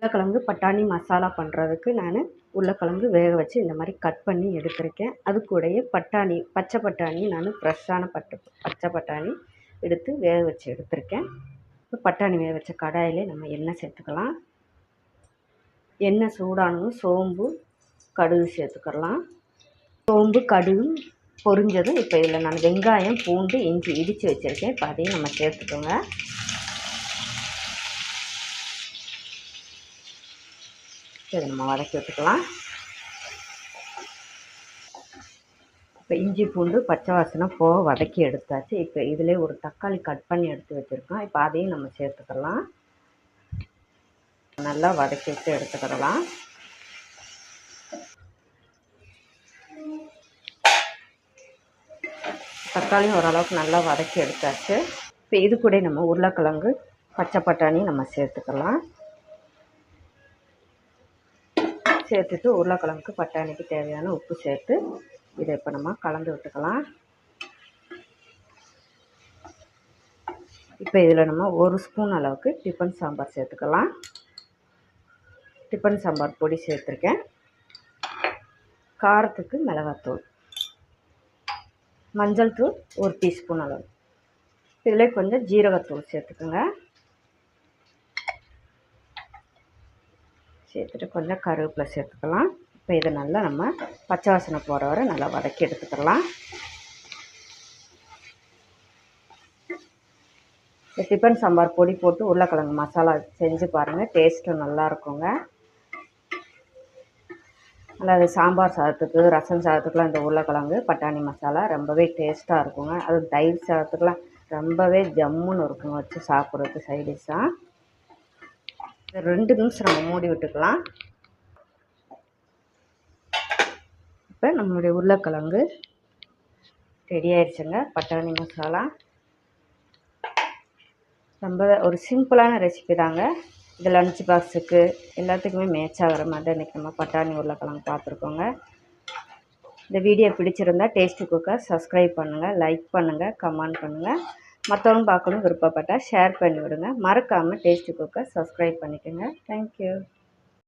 உருளைக்கிழங்கு பட்டாணி மசாலா பண்ணுறதுக்கு நான் உருளைக்கிழங்கு வேக வச்சு இந்த மாதிரி கட் பண்ணி எடுத்திருக்கேன். அது கூடயே பட்டாணி பச்சை பட்டாணி நான் ஃப்ரெஷ்ஷான பட்டு பச்சை பட்டாணி எடுத்து வேக வச்சு எடுத்திருக்கேன். இப்போ பட்டாணி வேக வச்ச கடாயிலே நம்ம எண்ணெய் சேர்த்துக்கலாம். எண்ணெய் சூடானதும் சோம்பு கடுகு சேர்த்துக்கலாம். சோம்பு கடுகு பொரிஞ்சதும் இப்போ இதில் நான் வெங்காயம் பூண்டு இஞ்சி இடித்து வச்சுருக்கேன். இப்போ அதையும் நம்ம சேர்த்துக்கோங்க. இதை நம்ம வதக்கி விட்டுக்கலாம். இப்போ இஞ்சி பூண்டு பச்சை வாசனை போக வதக்கி எடுத்தாச்சு. இப்போ இதிலே ஒரு தக்காளி கட் பண்ணி எடுத்து வச்சுருக்கோம். இப்போ அதையும் நம்ம சேர்த்துக்கலாம். நல்லா வதக்கி விட்டு எடுத்துக்கிடலாம். தக்காளியும் ஓரளவுக்கு நல்லா வதக்கி எடுத்தாச்சு. இப்போ இது கூட நம்ம உருளைக்கிழங்கு பச்சை பட்டாணி நம்ம சேர்த்துக்கலாம். சேர்த்துட்டு உருளைக்கிழங்குக்கு பட்டாணிக்கு தேவையான உப்பு சேர்த்து இதை இப்போ நம்ம கலந்து விட்டுக்கலாம். இப்போ இதில் நம்ம ஒரு ஸ்பூன் அளவுக்கு டிஃபன் சாம்பார் சேர்த்துக்கலாம். டிஃபன் சாம்பார் பொடி சேர்த்துருக்கேன். காரத்துக்கு மிளகாத்தூள். மஞ்சள் தூள் ஒரு டீஸ்பூன் அளவு. இதில் கொஞ்சம் ஜீரகத்தூள் சேர்த்துக்கோங்க. சேர்த்துட்டு கொஞ்சம் கருவேப்பிலை சேர்த்துக்கலாம். இப்போ இதை நல்லா நம்ம பச்சை வாசனை போகிற வரை நல்லா வதக்கி எடுத்துக்கலாம். இந்த டிஃபன் சாம்பார் பொடி போட்டு உருளைக்கிழங்கு மசாலா செஞ்சு பாருங்கள் டேஸ்ட்டும் நல்லா இருக்குங்க. நல்லா அது சாம்பார் சாதத்துக்கு ரசம் சாதத்துக்குலாம் இந்த உருளைக்கிழங்கு பட்டாணி மசாலா ரொம்பவே டேஸ்ட்டாக இருக்குங்க. அதுவும் தயிர் சாதத்துக்குலாம் ரொம்பவே ஜம்முன்னு இருக்குங்க வச்சு சாப்பிட்றதுக்கு சைடிஷாக ரெண்டு நிமிஷம் நம்ம மூடி விட்டுக்கலாம். இப்போ நம்மளுடைய உருளைக்கிழங்கு ரெடி ஆயிடுச்சுங்க. பட்டாணி மசாலா. ரொம்ப ஒரு சிம்பிளான ரெசிபி தாங்க. இது லஞ்ச் பாக்ஸுக்கு எல்லாத்துக்குமே மேட்ச் ஆகிற மாதிரி தான் இன்றைக்கி நம்ம பட்டாணி உருளைக்கிழங்கு பார்த்துருக்கோங்க. இந்த வீடியோ பிடிச்சிருந்தா டேஸ்ட்டு குக்கர் சப்ஸ்கிரைப் பண்ணுங்கள் லைக் பண்ணுங்கள் கமெண்ட் பண்ணுங்கள் மற்றவங்க பார்க்கணும் விருப்பப்பட்டால் ஷேர் பண்ணி விடுங்க. மறக்காமல் டேஸ்ட்டு குக்கர் சப்ஸ்கிரைப் பண்ணிக்கோங்க. Thank you